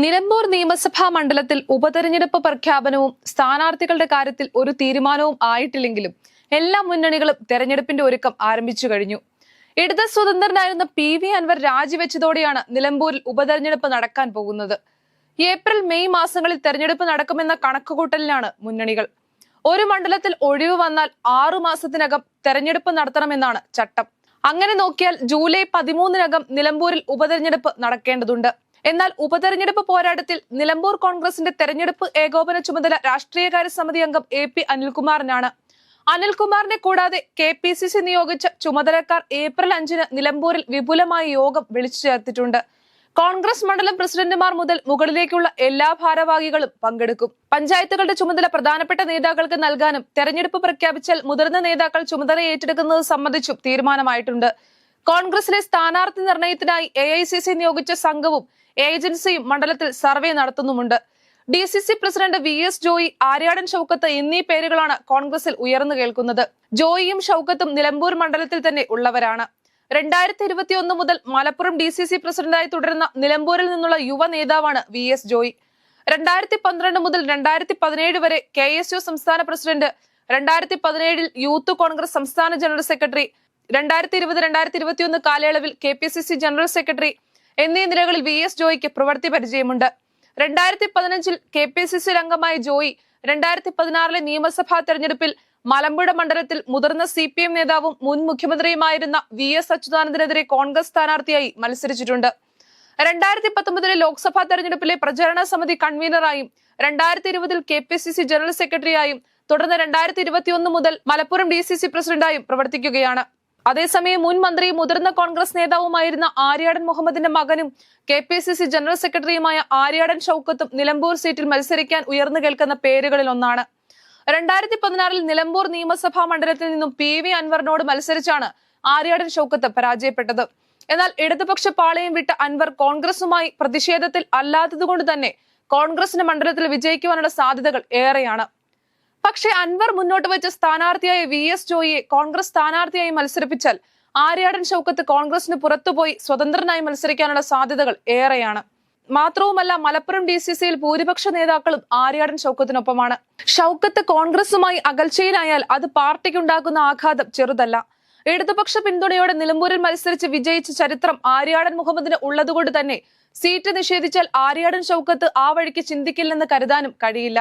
നിലമ്പൂർ നിയമസഭാ മണ്ഡലത്തിൽ ഉപതെരഞ്ഞെടുപ്പ് പ്രഖ്യാപനവും സ്ഥാനാർത്ഥികളുടെ കാര്യത്തിൽ ഒരു തീരുമാനവും ആയിട്ടില്ലെങ്കിലും എല്ലാ മുന്നണികളും തെരഞ്ഞെടുപ്പിന്റെ ഒരുക്കം ആരംഭിച്ചു കഴിഞ്ഞു. ഇടത് സ്വതന്ത്രനായിരുന്ന പി വി അൻവർ രാജിവെച്ചതോടെയാണ് നിലമ്പൂരിൽ ഉപതെരഞ്ഞെടുപ്പ് നടക്കാൻ പോകുന്നത്. ഏപ്രിൽ മെയ് മാസങ്ങളിൽ തെരഞ്ഞെടുപ്പ് നടക്കുമെന്ന കണക്കുകൂട്ടലിലാണ് മുന്നണികൾ. ഒരു മണ്ഡലത്തിൽ ഒഴിവ് വന്നാൽ ആറു മാസത്തിനകം തെരഞ്ഞെടുപ്പ് നടത്തണമെന്നാണ് ചട്ടം. അങ്ങനെ നോക്കിയാൽ ജൂലൈ പതിമൂന്നിനകം നിലമ്പൂരിൽ ഉപതെരഞ്ഞെടുപ്പ് നടക്കേണ്ടതുണ്ട്. എന്നാൽ ഉപതെരഞ്ഞെടുപ്പ് പോരാട്ടത്തിൽ നിലമ്പൂർ കോൺഗ്രസിന്റെ തെരഞ്ഞെടുപ്പ് ഏകോപന ചുമതല രാഷ്ട്രീയകാര്യ സമിതി അംഗം എ പി അനിൽകുമാറിനാണ്. അനിൽകുമാറിനെ കൂടാതെ കെ പി സി സി നിയോഗിച്ച ചുമതലക്കാർ ഏപ്രിൽ അഞ്ചിന് നിലമ്പൂരിൽ വിപുലമായ യോഗം വിളിച്ചു ചേർത്തിട്ടുണ്ട്. കോൺഗ്രസ് മണ്ഡലം പ്രസിഡന്റുമാർ മുതൽ മുകളിലേക്കുള്ള എല്ലാ ഭാരവാഹികളും പങ്കെടുക്കും. പഞ്ചായത്തുകളുടെ ചുമതല പ്രധാനപ്പെട്ട നേതാക്കൾക്ക് നൽകാനും തെരഞ്ഞെടുപ്പ് പ്രഖ്യാപിച്ചാൽ മുതിർന്ന നേതാക്കൾ ചുമതല ഏറ്റെടുക്കുന്നത് സംബന്ധിച്ചും തീരുമാനമായിട്ടുണ്ട്. കോൺഗ്രസിലെ സ്ഥാനാർത്ഥി നിർണയത്തിനായി എ ഐ സി സി നിയോഗിച്ച സംഘവും ഏജൻസിയും മണ്ഡലത്തിൽ survey നടത്തുന്നുമുണ്ട്. D C C president V S Joy Aryadan Shoukath എന്നീ പേരുകളാണ് കോൺഗ്രസിൽ ഉയർന്നു കേൾക്കുന്നത്. ജോയിയും ഷൌക്കത്തും നിലമ്പൂർ മണ്ഡലത്തിൽ തന്നെ ഉള്ളവരാണ്. രണ്ടായിരത്തി ഇരുപത്തി ഒന്ന് മുതൽ മലപ്പുറം ഡി സി സി പ്രസിഡന്റായി തുടരുന്ന നിലമ്പൂരിൽ നിന്നുള്ള യുവ നേതാവാണ് വി എസ് ജോയി. രണ്ടായിരത്തി പന്ത്രണ്ട് മുതൽ രണ്ടായിരത്തി പതിനേഴ് വരെ കെ എസ് യു സംസ്ഥാന പ്രസിഡന്റ് രണ്ടായിരത്തി പതിനേഴിൽ യൂത്ത് കോൺഗ്രസ് സംസ്ഥാന ജനറൽ സെക്രട്ടറി രണ്ടായിരത്തി ഇരുപത് രണ്ടായിരത്തി ഇരുപത്തിയൊന്ന് കാലയളവിൽ K P C C general secretary എന്നീ നിലകളിൽ വി എസ് ജോയിക്ക് പ്രവൃത്തി പരിചയമുണ്ട്. രണ്ടായിരത്തി പതിനഞ്ചിൽ കെ പി സി സി അംഗമായ ജോയി രണ്ടായിരത്തി പതിനാറിലെ നിയമസഭാ തെരഞ്ഞെടുപ്പിൽ മലമ്പുഴ മണ്ഡലത്തിൽ മുതിർന്ന സി പി എം നേതാവും മുൻ മുഖ്യമന്ത്രിയുമായിരുന്ന വി എസ് അച്യുതാനന്ദനെതിരെ കോൺഗ്രസ് സ്ഥാനാർത്ഥിയായി മത്സരിച്ചിട്ടുണ്ട്. രണ്ടായിരത്തി പത്തൊമ്പതിലെ ലോക്സഭാ തെരഞ്ഞെടുപ്പിലെ പ്രചാരണ സമിതി കൺവീനറായും രണ്ടായിരത്തി ഇരുപതിൽ K P C C general സെക്രട്ടറിയായും തുടർന്ന് രണ്ടായിരത്തി ഇരുപത്തിയൊന്ന് മുതൽ മലപ്പുറം ഡി സി സി പ്രസിഡന്റായും പ്രവർത്തിക്കുകയാണ്. അതേസമയം മുൻ മന്ത്രിയും മുതിർന്ന കോൺഗ്രസ് നേതാവുമായിരുന്ന ആര്യാടൻ മുഹമ്മദിന്റെ മകനും K P C C general സെക്രട്ടറിയുമായ ആര്യാടൻ ഷൌക്കത്തും നിലമ്പൂർ സീറ്റിൽ മത്സരിക്കാൻ ഉയർന്നു കേൾക്കുന്ന പേരുകളിൽ ഒന്നാണ്. രണ്ടായിരത്തി പതിനാറിൽ നിലമ്പൂർ നിയമസഭാ മണ്ഡലത്തിൽ നിന്നും പി വി അൻവറിനോട് മത്സരിച്ചാണ് ആര്യാടൻ ഷൌക്കത്ത് പരാജയപ്പെട്ടത്. എന്നാൽ ഇടതുപക്ഷ പാളയം വിട്ട അൻവർ കോൺഗ്രസുമായി പ്രതിഷേധത്തിൽ അല്ലാത്തതുകൊണ്ട് തന്നെ കോൺഗ്രസിന് മണ്ഡലത്തിൽ വിജയിക്കുവാനുള്ള സാധ്യതകൾ ഏറെയാണ്. പക്ഷേ അൻവർ മുന്നോട്ട് വെച്ച സ്ഥാനാർത്ഥിയായ വി എസ് ജോയിയെ കോൺഗ്രസ് സ്ഥാനാർത്ഥിയായി മത്സരിപ്പിച്ചാൽ ആര്യാടൻ ഷൌക്കത്ത് കോൺഗ്രസിന് പുറത്തുപോയി സ്വതന്ത്രനായി മത്സരിക്കാനുള്ള സാധ്യതകൾ ഏറെയാണ്. മാത്രവുമല്ല മലപ്പുറം ഡി സി സിയിൽ ഭൂരിപക്ഷ നേതാക്കളും ആര്യാടൻ ഷൌക്കത്തിനൊപ്പമാണ്. ഷൌക്കത്ത് കോൺഗ്രസുമായി അകൽച്ചയിലായാൽ അത് പാർട്ടിക്കുണ്ടാക്കുന്ന ആഘാതം ചെറുതല്ല. ഇടതുപക്ഷ പിന്തുണയോടെ നിലമ്പൂരിൽ മത്സരിച്ച് വിജയിച്ച ചരിത്രം ആര്യാടൻ മുഹമ്മദിന് ഉള്ളതുകൊണ്ട് തന്നെ സീറ്റ് നിഷേധിച്ചാൽ ആര്യാടൻ ഷൌക്കത്ത് ആ വഴിക്ക് ചിന്തിക്കില്ലെന്ന് കരുതാനും കഴിയില്ല.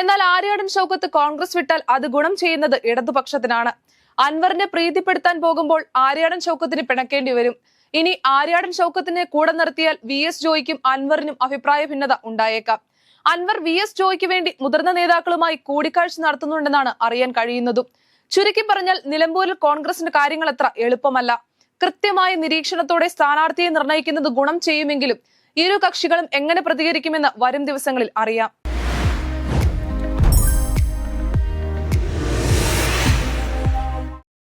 എന്നാൽ ആര്യാടൻ ചൗക്കത്ത് കോൺഗ്രസ് വിട്ടാൽ അത് ഗുണം ചെയ്യുന്നത് ഇടതുപക്ഷത്തിനാണ്. അൻവറിനെ പ്രീതിപ്പെടുത്താൻ പോകുമ്പോൾ ആര്യാടൻ ചൗക്കത്തിന് പിണക്കേണ്ടി വരും. ഇനി ആര്യാടൻ ഷൌക്കത്തിനെ കൂടെ നിർത്തിയാൽ വി എസ് ജോയിക്കും അൻവറിനും അഭിപ്രായ ഭിന്നത ഉണ്ടായേക്കാം. അൻവർ വി എസ് ജോയിക്ക് വേണ്ടി മുതിർന്ന നേതാക്കളുമായി കൂടിക്കാഴ്ച നടത്തുന്നുണ്ടെന്നാണ് അറിയാൻ കഴിയുന്നതും. ചുരുക്കി പറഞ്ഞാൽ നിലമ്പൂരിൽ കോൺഗ്രസിന്റെ കാര്യങ്ങൾ അത്ര എളുപ്പമല്ല. കൃത്യമായ നിരീക്ഷണത്തോടെ സ്ഥാനാർത്ഥിയെ നിർണയിക്കുന്നത് ഗുണം ചെയ്യുമെങ്കിലും ഇരു കക്ഷികളും എങ്ങനെ പ്രതികരിക്കുമെന്ന് വരും ദിവസങ്ങളിൽ അറിയാം.